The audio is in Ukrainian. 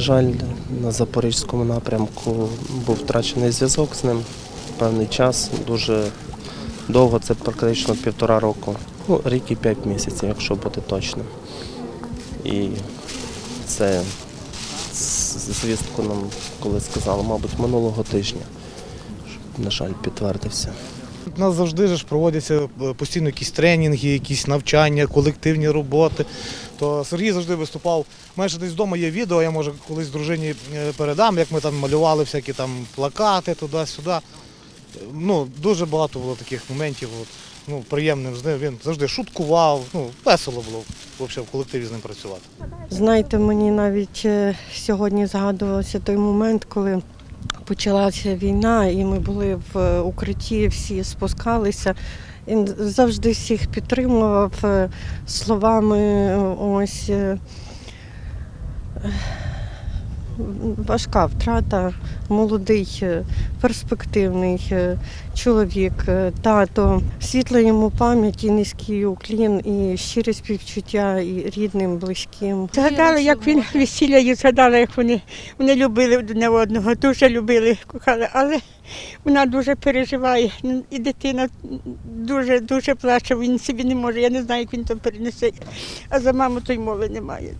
жаль, на запорізькому напрямку був втрачений зв'язок з ним певний час, дуже довго, це практично півтора року. Ну, рік і п'ять місяців, якщо бути точним. І це звістку нам коли сказали, мабуть, минулого тижня. що, На жаль, підтвердився. У нас завжди ж проводяться е, постійно якісь тренінги, якісь навчання, колективні роботи. То Сергій завжди виступав. Ще десь вдома є відео, я може колись дружині е, передам, як ми там малювали всякі там плакати туди-сюди. Ну, дуже багато було таких моментів. От, ну, приємним з ним. Він завжди шуткував. Ну, весело було взагалі в колективі з ним працювати. Знаєте, мені навіть е, сьогодні згадувався той момент, коли почалася війна, і ми були в е, укритті, всі спускалися. Він завжди всіх підтримував е, словами. е, Ось е, важка втрата, молодий, е, перспективний е, чоловік, е, тато. Світла йому пам'яті, низький уклін і щире співчуття і рідним, близьким. Згадали, як він весілля і згадала, як вони, вони любили одне одного, дуже любили, кохали, але вона дуже переживає. І дитина дуже дуже плаче, він собі не може. Я не знаю, як він то перенесе. А за маму то й мови немає.